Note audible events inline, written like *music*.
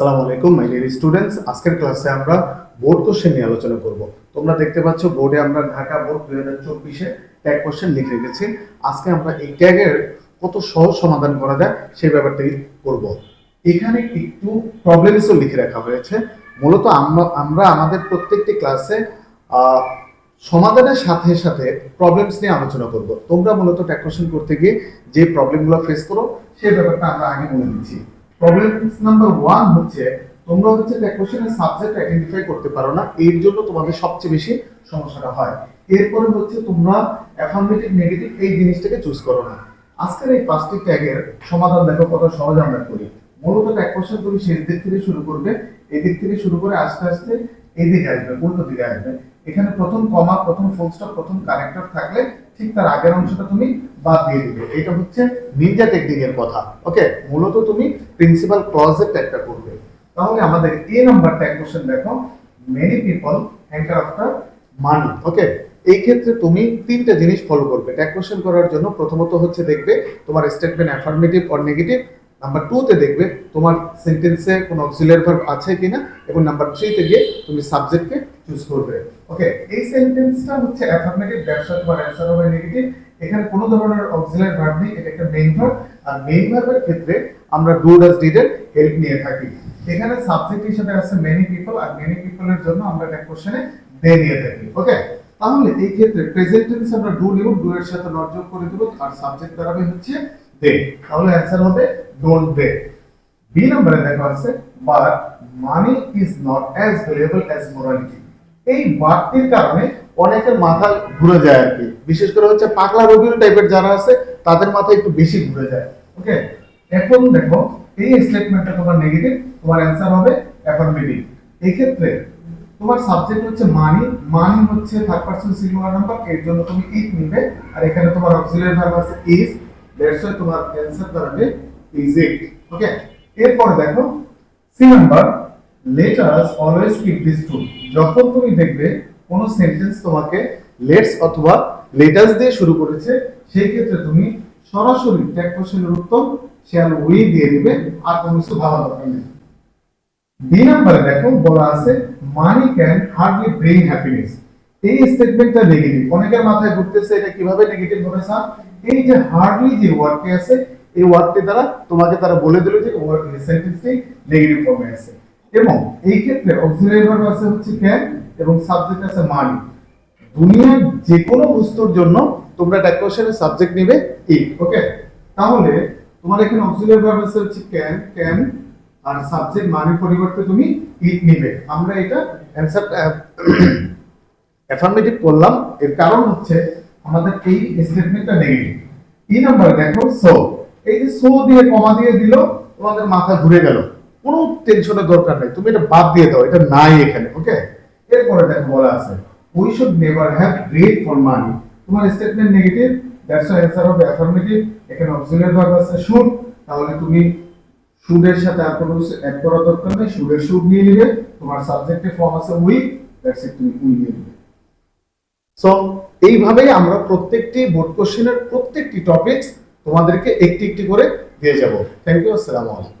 সালাম আলাইকুম my dear students আজকের ক্লাসে আমরা বোর্ড কোশ্চেন নিয়ে আলোচনা করব। তোমরা দেখতে পাচ্ছ বোর্ডে আমরা ঢাকা বোর্ড দুই হাজার চব্বিশে ট্যাগ কোশ্চেন লিখে রেখেছি। আজকে আমরা এই ট্যাগের কত সহজ সমাধান করা যায় সেই ব্যাপারটাই করব। এখানে একটু প্রবলেমসও লিখে রাখা হয়েছে। মূলত আমরা আমরা আমাদের প্রত্যেকটি ক্লাসে সমাধানের সাথে সাথে প্রবলেমস নিয়ে আলোচনা করব। তোমরা মূলত ট্যাগ কোশ্চেন করতে গিয়ে যে প্রবলেমগুলো ফেস করো সেই ব্যাপারটা আমরা আগে বলে দিচ্ছি। প্রবলেম নাম্বার ওয়ান হচ্ছে, তোমরা হচ্ছে একটা কোশ্চেনের সাবজেক্ট আইডেন্টিফাই করতে পারো না, এর জন্য তোমাদের সবচেয়ে বেশি সমস্যাটা হয়। এরপরে হচ্ছে তোমরা অ্যাফার্মেটিভ নেগেটিভ এই জিনিসটাকে চুজ করো না। আজকের এই পাঁচটি ট্যাগের সমাধান দেখো, কত সহজ আমরা করি। মূলত ট্যাগ কোশ্চেন তুমি শেষ দিক থেকে শুরু করবে এই দিক থেকে শুরু করে আস্তে আস্তে এই দিকে আসবে, উল্টো দিকে আসবে। এখানে প্রথম কমা প্রথম ফুল প্রথম কারেক্টর থাকলে ঠিক তার আগের অংশটা তুমি বাদ দিয়ে দিবে। এটা হচ্ছে নিনজা টেকনিকের কথা ওকে মূলত তুমি প্রিন্সিপাল ক্লজের ট্যাগটা করবে। তাহলে আমাদের এ নাম্বার ট্যাগ কোশ্চেন দেখো। Many people hanker after money okay এই ক্ষেত্রে তুমি তিনটা জিনিস ফলো করবে। ট্যাগ কোশ্চেন করার জন্য প্রথমত হচ্ছে দেখবে তোমার statement affirmative or negative number two তে দেখবে তোমার সেন্টেন্সে কোনো অক্সিলারি ভার্ব আছে কিনা এবং নাম্বার থ্রি তে গিয়ে তুমি সাবজেক্টকে চুজ করবে। ওকে এই সেন্টেন্সটা হচ্ছে অ্যাফার্মেটিভ ব্যবসা তোমার অ্যান্সার হবে নেগেটিভ এখানে কোনো ধরনের অক্সিলারি ভার্ব নেই, এটা একটা মেইন ভার্ব আর মেইন ভার্বের ক্ষেত্রে আমরা ডু ডাজ ডিড এর হেল্প নিয়ে থাকি। এখানে সাবজেক্ট হিসেবে আছে মেনি পিপল আর মেনি পিপলের জন্য আমরা একটা কোশ্চেনে দে নিয়ে থাকি। ওকে তাহলে এই ক্ষেত্রে প্রেজেন্ট টেন্স আমরা ডু নিব ডু এর সাথে নট যোগ করে দেব, আর সাবজেক্ট দাঁড়াবে হচ্ছে দে তাহলে অ্যান্সার হবে ডোন্ট দে বি নম্বরে দেখা আছে but money is not as valuable as morality এই বাটটির কারণে অনেকের মাথা ঘুরে যায় আর কি। বিশেষ করে হচ্ছে পাগলা রবিউল টাইপের যারা আছে, তাদের মাথা একটু বেশি ঘুরে যায়। ওকে এখন দেখো, এই স্টেটমেন্টটা তোমার নেগেটিভ তোমার অ্যান্সার হবে অ্যাফার্মেটিভ এই ক্ষেত্রে তোমার সাবজেক্ট হচ্ছে মানি মানি হচ্ছে থার্ড পারসন সিঙ্গুলার নাম্বার এর জন্য তুমি ইট নিবে। আর এখানে তোমার অক্সিলারি ভার্ব আছে ইজ দ্যাটস ওয়াই তোমার অ্যানসার দাঁড়াবে ইজ ইট ওকে এরপর দেখো C number let always keep this to যখন তুমি দেখবে কোন সেন্টেন্স তোমাকে লেটস অথবা লেটাস দিয়ে শুরু করেছে সেই ক্ষেত্রে তুমি সরাসরি ট্যাগ কোশ্চেনের উত্তর শ্যাল উই দিয়ে দিবে, আর কোনো কিছু ভাবা দরকার নেই। বি নাম্বারে দেখো, বলা আছে money can hardly bring happiness এই স্টেটমেন্টটা নেগেটিভ অনেকের মাথায় ঘুরতেছে এটা কীভাবে নেগেটিভ হবে স্যার এই যে হার্ডলি যে ওয়ার্ডটি আছে এই ওয়ার্ডটি দ্বারা তোমাকে তারা বলে দিল যে সেন্টেন্সটি নেগেটিভ ফর্মে আছে। এবং এই ক্ষেত্রে অক্সিলারি ভার্ব আছে হচ্ছে ক্যান এবং সাবজেক্ট আছে মানি। দুনিয়ার যে কোনো বস্তুর জন্য তোমরা একটা কোশ্চেনের সাবজেক্ট নেবে ইট ওকে তাহলে তোমার এখানে অক্সিলারি ভার্ব আছে হচ্ছে ক্যান ক্যান আর সাবজেক্ট মানির পরিবর্তে তুমি ইট নিবে। আমরা এটা অ্যানসার অ্যাফার্মেটিভ *coughs* করলাম। এর কারণ হচ্ছে আমাদের এই স্টেটমেন্টটা নেগেটিভ ই নাম্বার দেখো সো এই যে সো দিয়ে, কমা দিয়ে দিল, তোমাদের মাথা ঘুরে গেল। কোনো টেনশনের দরকার নেই। তুমি এটা বাদ দিয়ে দাও, এটা নাই এখানে ওকে এরপরে দেখো বলা আছে we should never have great for money তোমার statement negative that's why answer হবে অ্যাফার্মেটিভ এখানে অক্সিলারি ভার্ব আছে শুড তাহলে তুমি শুডের সাথে আর কোনো কিছু অ্যাড করার দরকার নেই শুডের শুড নিয়ে নিবে, তোমার সাবজেক্টের ফর্ম আছে উই দ্যাটস ইট তুমি উই নিয়ে নিবে। সো এইভাবেই আমরা প্রত্যেকটি বোর্ড কোশ্চেনের প্রত্যেকটি টপিকস তোমাদেরকে একটি একটি করে দিয়ে যাব। থ্যাংক ইউ আসসালামু আলাইকুম।